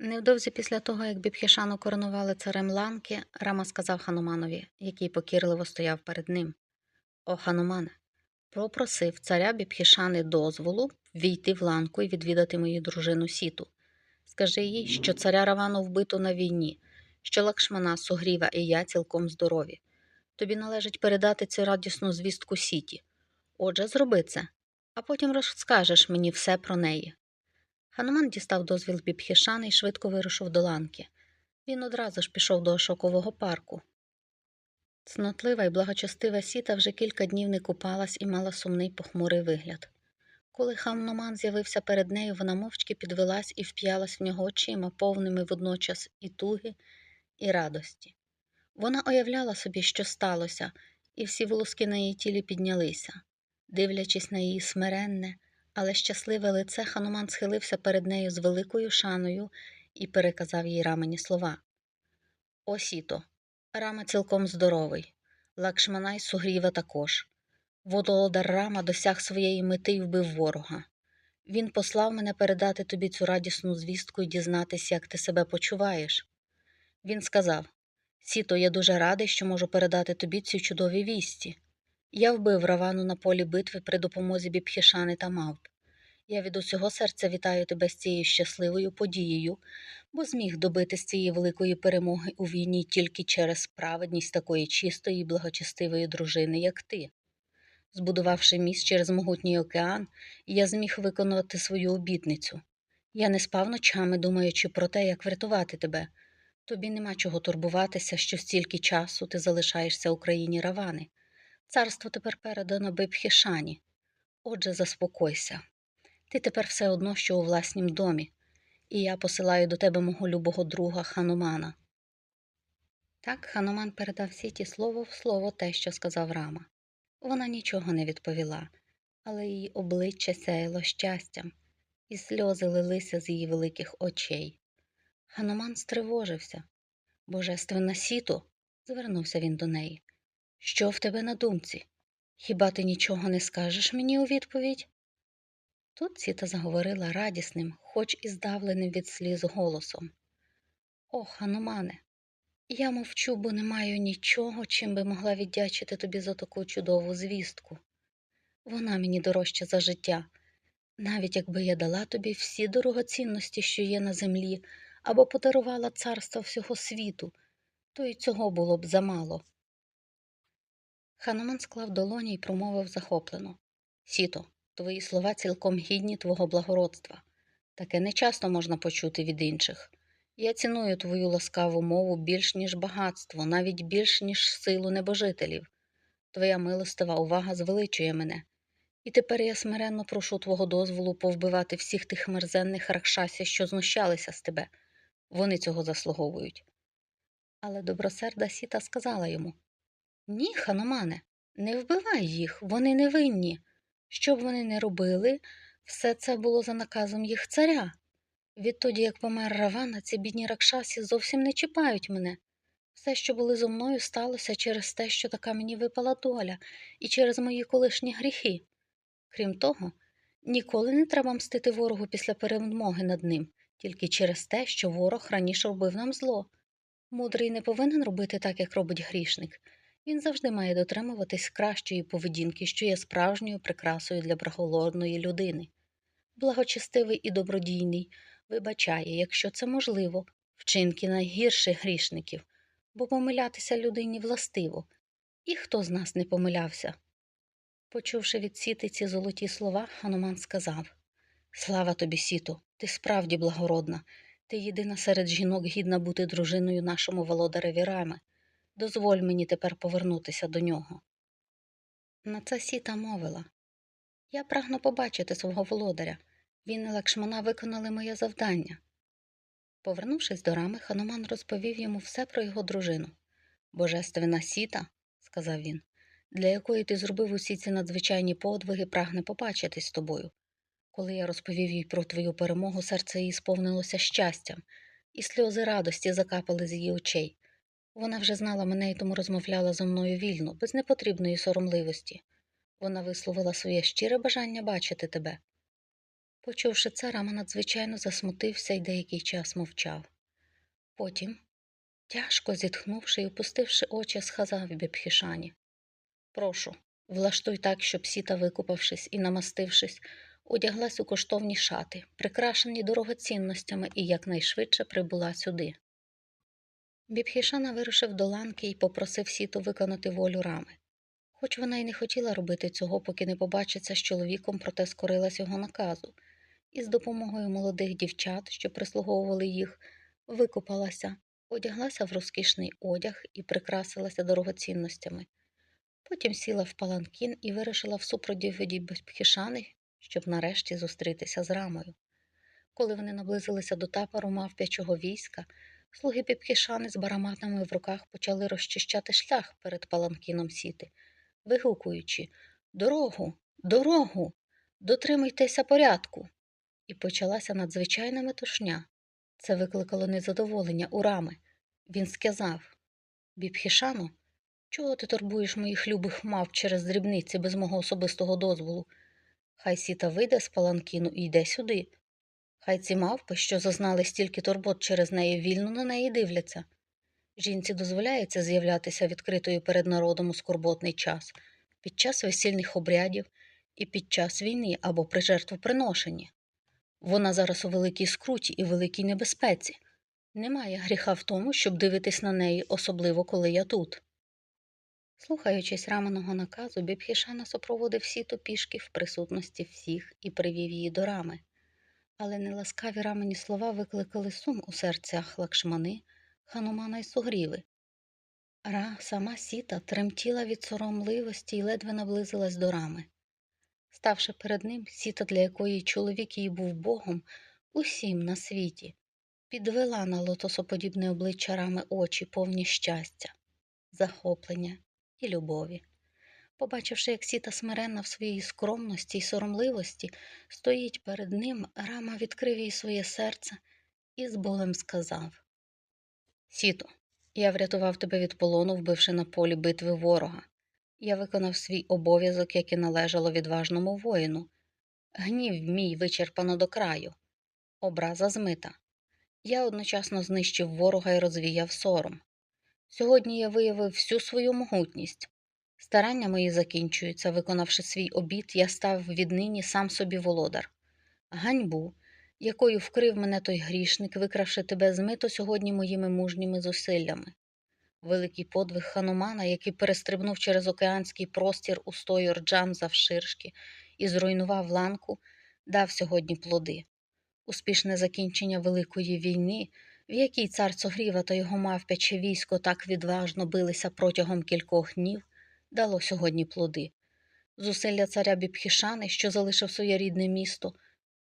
Невдовзі після того, як Бібхішану коронували царем Ланки, Рама сказав Хануманові, який покірливо стояв перед ним. О, Ханумане, попросив царя Бібхішани дозволу війти в ланку і відвідати мою дружину Сіту. Скажи їй, що царя Равану вбито на війні, що Лакшмана, Сугріва і я цілком здорові. Тобі належить передати цю радісну звістку Сіті. Отже, зроби це, а потім розкажеш мені все про неї. Хануман дістав дозвіл Бібхішани і швидко вирушив до ланки. Він одразу ж пішов до Ошокового парку. Цнотлива і благочестива сіта вже кілька днів не купалась і мала сумний похмурий вигляд. Коли Хануман з'явився перед нею, вона мовчки підвелась і вп'ялась в нього очима, повними водночас і туги, і радості. Вона уявляла собі, що сталося, і всі волоски на її тілі піднялися. Дивлячись на її смиренне, але щасливе лице, Хануман схилився перед нею з великою шаною і переказав їй рамені слова. Осіто, рама цілком здоровий, Лакшмана й Сугріва також. Володар Рама досяг своєї мети й вбив ворога. Він послав мене передати тобі цю радісну звістку і дізнатися, як ти себе почуваєш. Він сказав Сіто, я дуже радий, що можу передати тобі ці чудові вісті. Я вбив Равану на полі битви при допомозі Бібхішани та Мавп. Я від усього серця вітаю тебе з цією щасливою подією, бо зміг добитись цієї великої перемоги у війні тільки через справедність такої чистої і благочестивої дружини, як ти. Збудувавши міст через могутній океан, я зміг виконати свою обітницю. Я не спав ночами, думаючи про те, як врятувати тебе. Тобі нема чого турбуватися, що стільки часу ти залишаєшся у країні Равани. Царство тепер передано Бибхішані. Отже, заспокойся. Ти тепер все одно, що у власнім домі, і я посилаю до тебе мого любого друга Ханумана. Так Хануман передав Сіті слово в слово те, що сказав Рама. Вона нічого не відповіла, але її обличчя сяяло щастям, і сльози лилися з її великих очей. Хануман стривожився. Божественна сіто, звернувся він до неї. Що в тебе на думці? Хіба ти нічого не скажеш мені у відповідь? Тут Сіта заговорила радісним, хоч і здавленим від сліз голосом. О, ханумане, я мовчу, бо не маю нічого, чим би могла віддячити тобі за таку чудову звістку. Вона мені дорожча за життя, навіть якби я дала тобі всі дорогоцінності, що є на землі, або подарувала царство всього світу, то й цього було б замало. Хануман склав долоні і промовив захоплено Сіто, твої слова цілком гідні твого благородства. Таке нечасто можна почути від інших. Я ціную твою ласкаву мову більш, ніж багатство, навіть більш, ніж силу небожителів. Твоя милостива увага звеличує мене. І тепер я смиренно прошу твого дозволу повбивати всіх тих мерзенних ракшасів, що знущалися з тебе. Вони цього заслуговують. Але добросерда сіта сказала йому Ні, ханомане, не вбивай їх, вони не винні. Що б вони не робили, все це було за наказом їх царя. Відтоді, як помер Равана, ці бідні ракшасі зовсім не чіпають мене. Все, що були зо мною, сталося через те, що така мені випала доля, і через мої колишні гріхи. Крім того, ніколи не треба мстити ворогу після перемоги над ним, тільки через те, що ворог раніше робив нам зло. Мудрий не повинен робити так, як робить грішник. Він завжди має дотримуватись кращої поведінки, що є справжньою прикрасою для благолорної людини. Благочестивий і добродійний вибачає, якщо це можливо, вчинки найгірших грішників, бо помилятися людині властиво, і хто з нас не помилявся. Почувши від сіти ці золоті слова, Хануман сказав Слава тобі, сіто, ти справді благородна, ти єдина серед жінок гідна бути дружиною нашому володареві Рами. Дозволь мені тепер повернутися до нього. На це сіта мовила Я прагну побачити свого володаря. Він і Лакшмана виконали моє завдання. Повернувшись до рами, Хануман розповів йому все про його дружину. Божественна сіта, сказав він, для якої ти зробив усі ці надзвичайні подвиги, прагне побачитись з тобою. Коли я розповів їй про твою перемогу, серце її сповнилося щастям, і сльози радості закапали з її очей. Вона вже знала мене і тому розмовляла зо мною вільно, без непотрібної соромливості. Вона висловила своє щире бажання бачити тебе. Почувши це, Рама надзвичайно засмутився і деякий час мовчав. Потім, тяжко зітхнувши і опустивши очі, сказав Бібхішані Прошу, влаштуй так, щоб сіта, викупавшись і намастившись, одяглась у коштовні шати, прикрашені дорогоцінностями і якнайшвидше прибула сюди. Бібхішана вирушив до ланки і попросив сіту виконати волю рами. Хоч вона й не хотіла робити цього, поки не побачиться з чоловіком, проте скорилась його наказу, і з допомогою молодих дівчат, що прислуговували їх, викупалася, одяглася в розкішний одяг і прикрасилася дорогоцінностями. Потім сіла в паланкін і вирушила в супроводі Бібхішани, щоб нарешті зустрітися з рамою. Коли вони наблизилися до табору мавпячого війська, слуги Бібхішани з бараматами в руках почали розчищати шлях перед паланкіном сіти, вигукуючи Дорогу, дорогу, дотримуйтеся порядку. І почалася надзвичайна метушня. Це викликало незадоволення у рами. Він сказав Бібхішану, чого ти турбуєш моїх любих мав через дрібниці без мого особистого дозволу? Хай сіта вийде з паланкіну і йде сюди. Хай ці мавпи, що зазнали стільки турбот через неї, вільно на неї дивляться. Жінці дозволяється з'являтися відкритою перед народом у скорботний час, під час весільних обрядів і під час війни або при жертвоприношенні. Вона зараз у великій скруті і великій небезпеці. Немає гріха в тому, щоб дивитись на неї, особливо коли я тут. Слухаючись раманого наказу, Бібхішана супроводив сіту пішки в присутності всіх і привів її до рами. Але неласкаві рамені слова викликали сум у серцях лакшмани, ханумана й сугріви. Ра, сама сіта, тремтіла від соромливості і ледве наблизилась до рами. Ставши перед ним, сіта, для якої чоловік її був богом, усім на світі, підвела на лотосоподібне обличчя рами очі, повні щастя, захоплення і любові. Побачивши, як сіта смиренна в своїй скромності й соромливості, стоїть перед ним, рама відкрив їй своє серце і з болем сказав Сіто, я врятував тебе від полону, вбивши на полі битви ворога. Я виконав свій обов'язок, як і належало відважному воїну. Гнів мій вичерпано до краю, образа змита. Я одночасно знищив ворога і розвіяв сором. Сьогодні я виявив всю свою могутність. Старання мої закінчуються, виконавши свій обід, я став віднині сам собі володар. Ганьбу, якою вкрив мене той грішник, викравши тебе змито сьогодні моїми мужніми зусиллями. Великий подвиг ханумана, який перестрибнув через океанський простір у стою рджам завширшки і зруйнував ланку, дав сьогодні плоди. Успішне закінчення Великої війни, в якій цар Цогріва та його мавпяче військо так відважно билися протягом кількох днів, дало сьогодні плоди. Зусилля царя Бібхішани, що залишив своє рідне місто,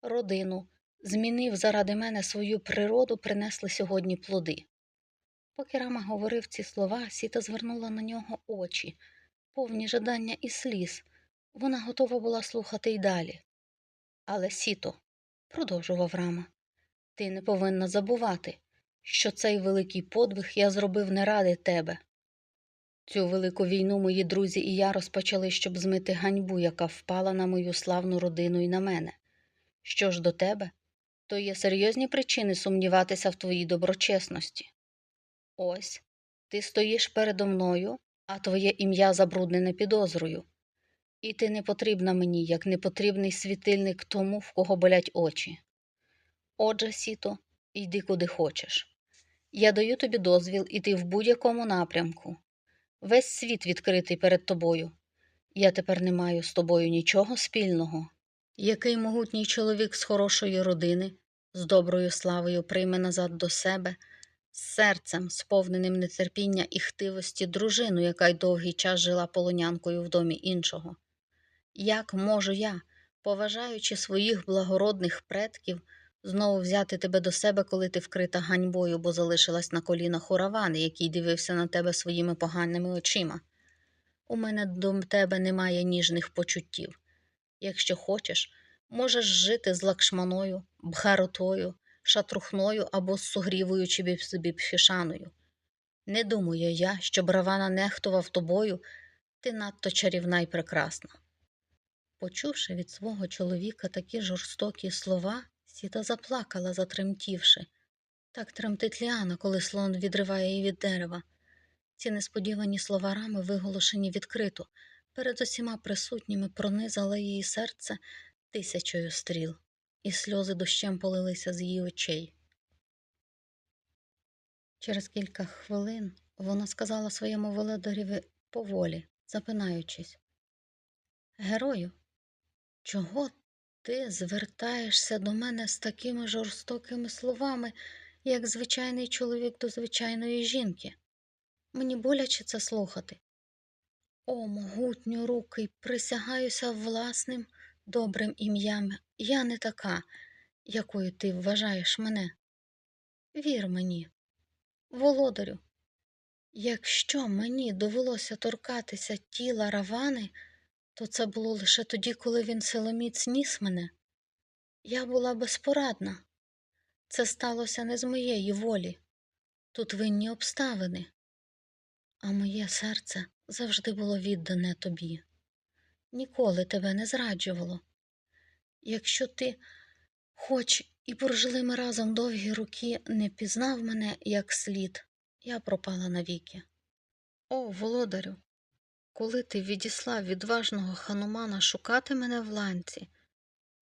родину, змінив заради мене свою природу, принесли сьогодні плоди. Поки Рама говорив ці слова, сіта звернула на нього очі, повні жадання і сліз. Вона готова була слухати й далі. Але сіто, продовжував Рама, ти не повинна забувати, що цей великий подвиг я зробив не ради тебе. Цю велику війну мої друзі і я розпочали, щоб змити ганьбу, яка впала на мою славну родину і на мене. Що ж до тебе, то є серйозні причини сумніватися в твоїй доброчесності. Ось ти стоїш передо мною, а твоє ім'я забруднене підозрою. І ти не потрібна мені, як непотрібний світильник тому, в кого болять очі. Отже, сіто, йди куди хочеш. Я даю тобі дозвіл іти в будь-якому напрямку. Весь світ відкритий перед тобою. Я тепер не маю з тобою нічого спільного. Який могутній чоловік з хорошої родини, з доброю славою прийме назад до себе, з серцем, сповненим нетерпіння і хтивості дружину, яка й довгий час жила полонянкою в домі іншого. Як можу я, поважаючи своїх благородних предків, знову взяти тебе до себе, коли ти вкрита ганьбою, бо залишилась на колінах у який дивився на тебе своїми поганими очима? У мене до тебе немає ніжних почуттів. Якщо хочеш, можеш жити з лакшманою, бхаротою, шатрухною або з сугрівою чи бібфішаною. Не думаю я, що Равана нехтував тобою, ти надто чарівна й прекрасна. Почувши від свого чоловіка такі жорстокі слова, сіта заплакала, затремтівши. Так тремтить Ліана, коли слон відриває її від дерева. Ці несподівані слова рами, виголошені відкрито, перед усіма присутніми пронизали її серце тисячою стріл, і сльози дощем полилися з її очей. Через кілька хвилин вона сказала своєму володареві поволі, запинаючись. Герою, чого ти звертаєшся до мене з такими жорстокими словами, як звичайний чоловік до звичайної жінки? Мені боляче це слухати. О, могутню руки, присягаюся власним добрим ім'ям. Я не така, якою ти вважаєш мене. Вір мені, володарю, якщо мені довелося торкатися тіла Равани, то це було лише тоді, коли він силоміць ніс мене. Я була безпорадна. Це сталося не з моєї волі. Тут винні обставини. А моє серце завжди було віддане тобі. Ніколи тебе не зраджувало. Якщо ти, хоч і прожили ми разом довгі роки, не пізнав мене як слід, я пропала навіки. О, володарю, коли ти відіслав відважного ханумана шукати мене в ланці,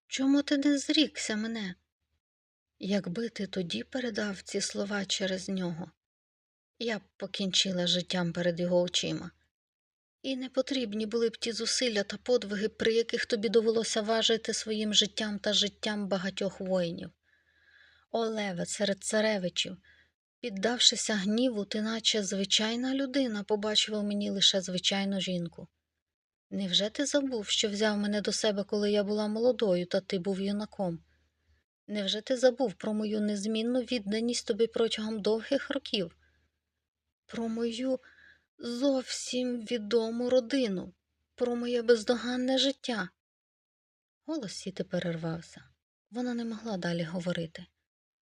чому ти не зрікся мене? Якби ти тоді передав ці слова через нього, я б покінчила життям перед його очима. І не потрібні були б ті зусилля та подвиги, при яких тобі довелося важити своїм життям та життям багатьох воїнів. О, леве, серед царевичів, піддавшися гніву, ти наче звичайна людина побачив у мені лише звичайну жінку. Невже ти забув, що взяв мене до себе, коли я була молодою, та ти був юнаком? Невже ти забув про мою незмінну відданість тобі протягом довгих років? Про мою зовсім відому родину, про моє бездоганне життя. Голос сіти перервався. Вона не могла далі говорити.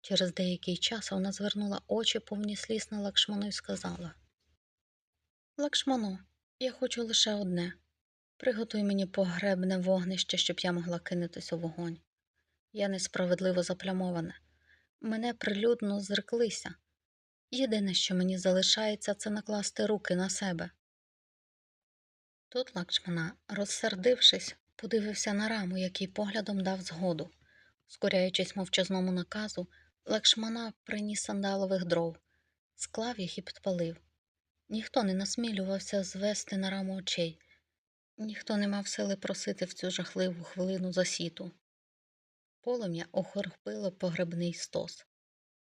Через деякий час вона звернула очі повні сліз на Лакшману і сказала Лакшмано, я хочу лише одне. Приготуй мені погребне вогнище, щоб я могла кинутись у вогонь. Я несправедливо заплямована. Мене прилюдно зреклися. Єдине, що мені залишається, це накласти руки на себе. Тут Лакшмана, розсердившись, подивився на раму, який поглядом дав згоду. Скоряючись мовчазному наказу, Лакшмана приніс сандалових дров, склав їх і підпалив. Ніхто не насмілювався звести на раму очей, ніхто не мав сили просити в цю жахливу хвилину засіту. Полум'я охорпило погребний стос.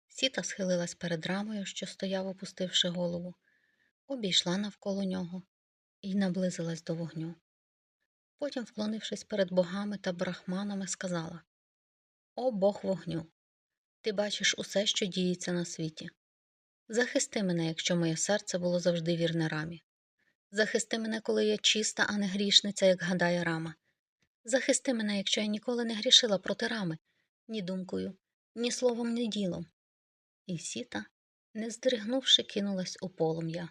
Сіта схилилась перед рамою, що стояв, опустивши голову, обійшла навколо нього і наблизилась до вогню. Потім, вклонившись перед богами та брахманами, сказала О Бог вогню! Ти бачиш усе, що діється на світі. Захисти мене, якщо моє серце було завжди вірне рамі. Захисти мене, коли я чиста, а не грішниця, як гадає рама. Захисти мене, якщо я ніколи не грішила проти рами, ні думкою, ні словом, ні ділом. І сіта, не здригнувши, кинулась у полум'я.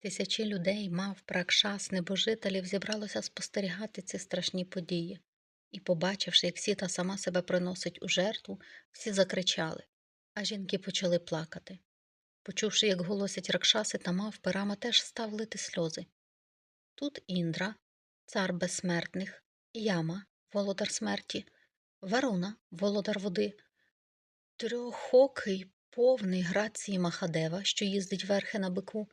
Тисячі людей, мав, пракшас, небожителів зібралося спостерігати ці страшні події, і, побачивши, як сіта сама себе приносить у жертву, всі закричали, а жінки почали плакати. Почувши, як голосять ракшаси та мав, перама теж став лити сльози. Тут Індра, цар безсмертних, Яма, володар смерті, Варуна, володар води, трьохокий, повний грації Махадева, що їздить верхи на бику,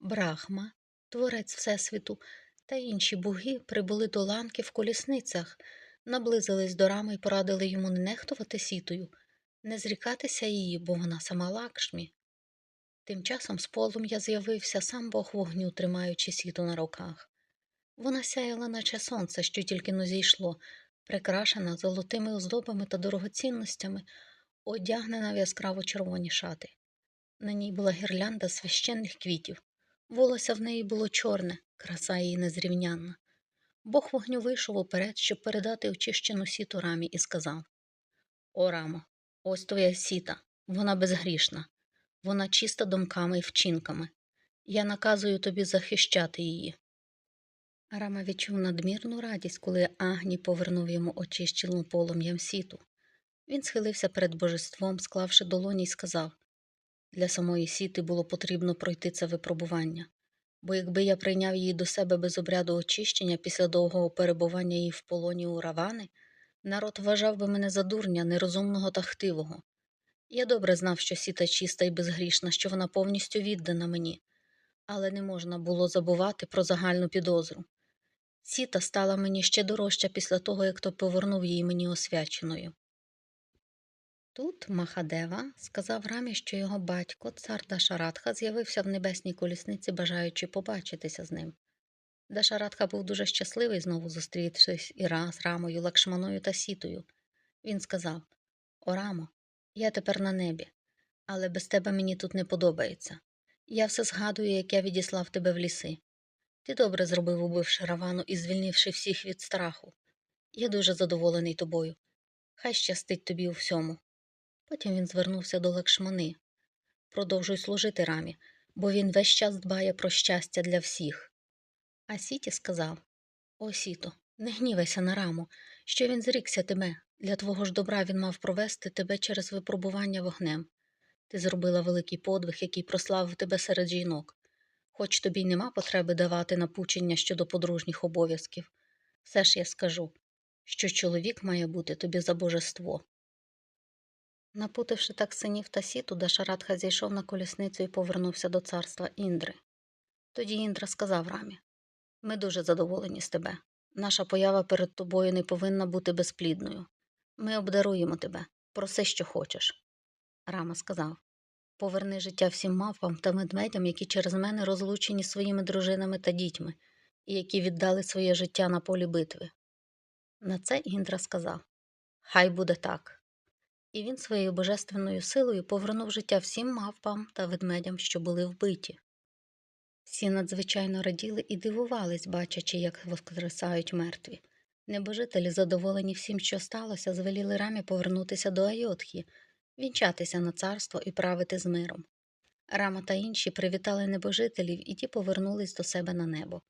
Брахма, творець Всесвіту, та інші боги прибули до ланки в колісницях, наблизились до рами і порадили йому не нехтувати сітою, не зрікатися її, бо вона сама лакшмі. Тим часом з полум'я з'явився сам бог вогню, тримаючи сіту на руках. Вона сяяла, наче сонце, що тільки но зійшло, прикрашена золотими оздобами та дорогоцінностями, одягнена в яскраво червоні шати. На ній була гірлянда священних квітів, волосся в неї було чорне, краса її незрівнянна. Бог вогню вийшов уперед, щоб передати очищену сіту рамі, і сказав О, рамо, ось твоя сіта, вона безгрішна, вона чиста думками і вчинками. Я наказую тобі захищати її. Рама відчув надмірну радість, коли Агні повернув йому очищену полум'ям сіту. Він схилився перед божеством, склавши долоні, й сказав для самої сіти було потрібно пройти це випробування, бо якби я прийняв її до себе без обряду очищення після довгого перебування її в полоні у равани, народ вважав би мене за дурня, нерозумного та хтивого. Я добре знав, що сіта чиста і безгрішна, що вона повністю віддана мені, але не можна було забувати про загальну підозру. Сіта стала мені ще дорожча після того, як то повернув її мені освяченою. Тут Махадева сказав Рамі, що його батько, цар Дашаратха, з'явився в небесній колісниці, бажаючи побачитися з ним. Дашаратха був дуже щасливий знову зустрітися Іра з Рамою, Лакшманою та Сітою. Він сказав О, Рамо, я тепер на небі, але без тебе мені тут не подобається. Я все згадую, як я відіслав тебе в ліси. Ти добре зробив, убивши Равану і звільнивши всіх від страху. Я дуже задоволений тобою. Хай щастить тобі у всьому. Потім він звернувся до Лакшмани. Продовжуй служити рамі, бо він весь час дбає про щастя для всіх. А Сіті сказав О, Сіто, не гнівайся на раму, що він зрікся тебе. Для твого ж добра він мав провести тебе через випробування вогнем. Ти зробила великий подвиг, який прославив тебе серед жінок. Хоч тобі й нема потреби давати напучення щодо подружніх обов'язків. Все ж я скажу, що чоловік має бути тобі за божество. Напутивши так синів та сіту, Дашаратха зійшов на колісницю і повернувся до царства Індри. Тоді Індра сказав Рамі Ми дуже задоволені з тебе. Наша поява перед тобою не повинна бути безплідною. Ми обдаруємо тебе, проси, що хочеш. Рама сказав Поверни життя всім мавпам та медведям, які через мене розлучені своїми дружинами та дітьми, і які віддали своє життя на полі битви. На це Індра сказав Хай буде так і він своєю божественною силою повернув життя всім мавпам та ведмедям, що були вбиті. Всі надзвичайно раділи і дивувались, бачачи, як воскресають мертві. Небожителі, задоволені всім, що сталося, звеліли рамі повернутися до Айотхі, вінчатися на царство і правити з миром. Рама та інші привітали небожителів, і ті повернулись до себе на небо.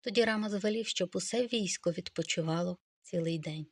Тоді Рама звелів, щоб усе військо відпочивало цілий день.